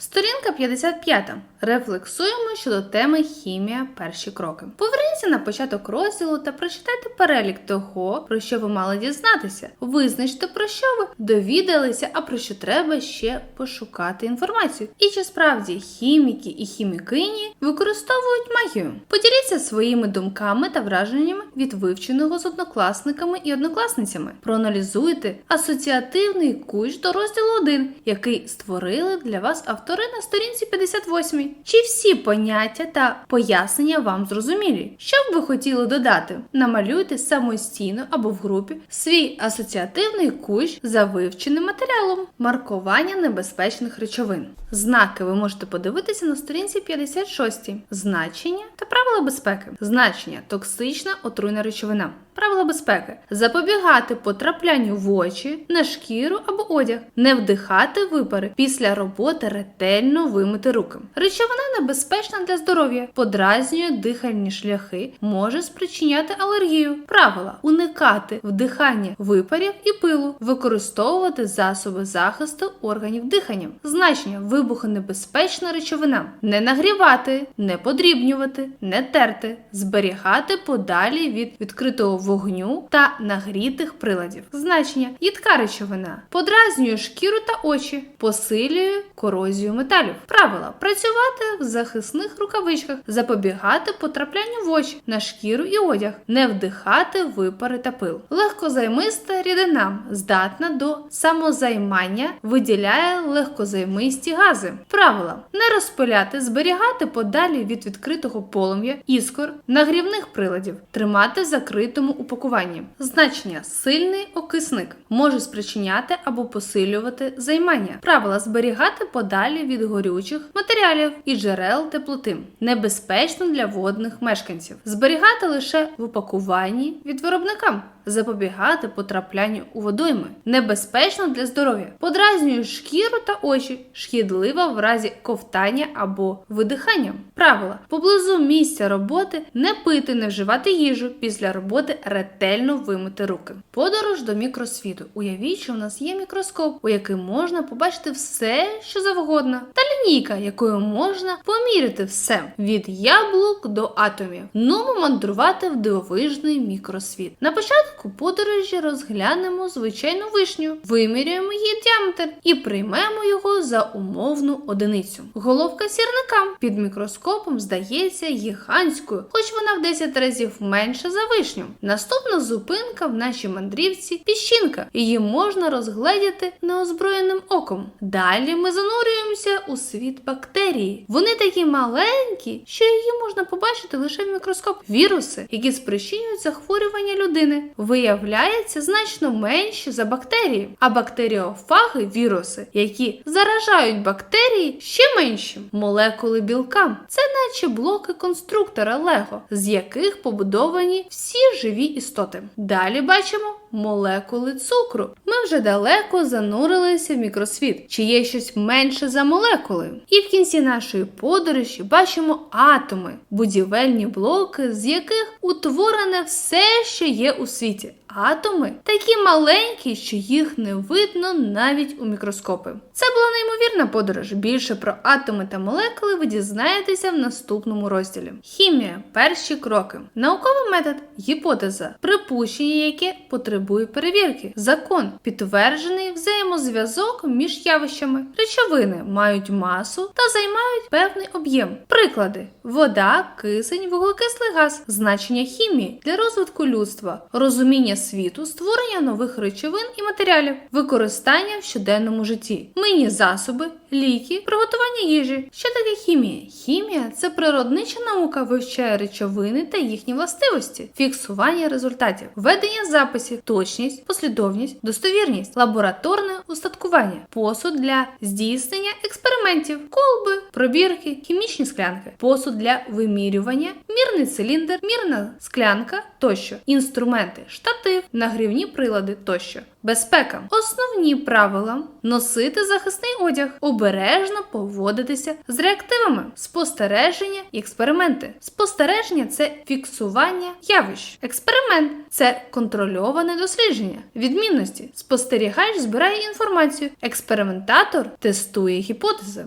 Сторінка 55. Рефлексуємо щодо теми хімія перші кроки. Поверніться на початок розділу та прочитайте перелік того, про що ви мали дізнатися. Визначте, про що ви довідалися, а про що треба ще пошукати інформацію. І чи справді хіміки і хімікині використовують магію? Поділіться своїми думками та враженнями від вивченого з однокласниками і однокласницями. Проаналізуйте асоціативний кущ до розділу 1, який створили для вас автори на сторінці 58. Чи всі поняття та пояснення вам зрозумілі? Що б ви хотіли додати? Намалюйте самостійно або в групі свій асоціативний кущ за вивченим матеріалом. Маркування небезпечних речовин. Знаки ви можете подивитися на сторінці 56. Значення та правила безпеки. Значення токсична отруйна речовина. Правила безпеки: запобігати потраплянню в очі, на шкіру або одяг, не вдихати випари після роботи ретельно вимити руки. Речовина небезпечна для здоров'я, подразнює дихальні шляхи, може спричиняти алергію. Правила: уникати вдихання випарів і пилу, використовувати засоби захисту органів дихання. Значення вибухонебезпечна речовина, не нагрівати, не подрібнювати, не терти, зберігати подалі від відкритого вогню та нагрітих приладів. Значення їдка речовина подразнює шкіру та очі, посилює корозію металів. Правила працювати в захисних рукавичках, запобігати потраплянню в очі на шкіру і одяг, не вдихати випари та пил. Легкозаймиста рідина здатна до самозаймання, виділяє легкозаймисті гази. Правила не розпиляти, зберігати подалі від відкритого полум'я, іскор, нагрівних приладів, тримати в закритому упакуванні. Значення сильний окисник може спричиняти або посилювати займання. Правила зберігати подалі від горючих матеріалів і джерел теплоти. Небезпечно для водних мешканців. Зберігати лише в упакуванні від виробника. Запобігати потраплянню у водойми. Небезпечно для здоров'я. Подразнює шкіру та очі. Шкідлива в разі ковтання або видихання. Правила поблизу місця роботи не пити, не вживати їжу. Після роботи ретельно вимити руки. Подорож до мікросвіту. Уявіть, що у нас є мікроскоп, у який можна побачити все, що завгодно, та лінійка, якою можна поміряти все від яблук до атомів. Нумо мандрувати в дивовижний мікросвіт. На початку подорожі розглянемо звичайну вишню, вимірюємо її діаметр і приймемо його за умовну одиницю. Головка сірника під мікроскопом здається гігантською, хоч вона в 10 разів менша за вишню. Наступна зупинка в нашій мандрівці піщинка. Її можна розгледіти неозброєним оком. Далі ми занурюємося у світ бактерії. Вони такі маленькі, що її можна побачити лише в мікроскоп. Віруси, які спричинюють захворювання людини, виявляються значно менші за бактерії. А бактеріофаги віруси, які заражають бактерії, ще менші. Молекули білка це наче блоки конструктора Лего, з яких побудовані всі живі істоти. Далі бачимо молекули цукру. Ми вже далеко занурилися в мікросвіт. Чи є щось менше за молекули? І в кінці нашої подорожі бачимо атоми, будівельні блоки, з яких утворене все, що є у світі. Атоми такі маленькі, що їх не видно навіть у мікроскопи. Це була неймовірна подорож. Більше про атоми та молекули ви дізнаєтеся в наступному розділі. Хімія перші кроки. Науковий метод гіпотеза, припущення, яке потребує перевірки. Закон підтверджений взаємозв'язок між явищами. Речовини мають масу та займають певний об'єм. Приклади: вода, кисень, вуглекислий газ, значення хімії для розвитку людства, розуміння світу, створення нових речовин і матеріалів, використання в щоденному житті, мийні засоби, ліки, приготування їжі. Що таке хімія? Хімія це природнича наука, вивчає речовини та їхні властивості, фіксування результатів, ведення записів, точність, послідовність, достовірність, лабораторне устаткування, посуд для здійснення експериментів, колби, пробірки, хімічні склянки, посуд для вимірювання, мірний циліндр, мірна склянка тощо, інструменти, штатив, нагрівні прилади тощо. Безпека. Основні правила носити захисний одяг, обережно поводитися з реактивами, спостереження і експерименти. Спостереження це фіксування явищ. Експеримент це контрольоване дослідження. Відмінності. Спостерігач збирає інформацію. Експериментатор тестує гіпотези.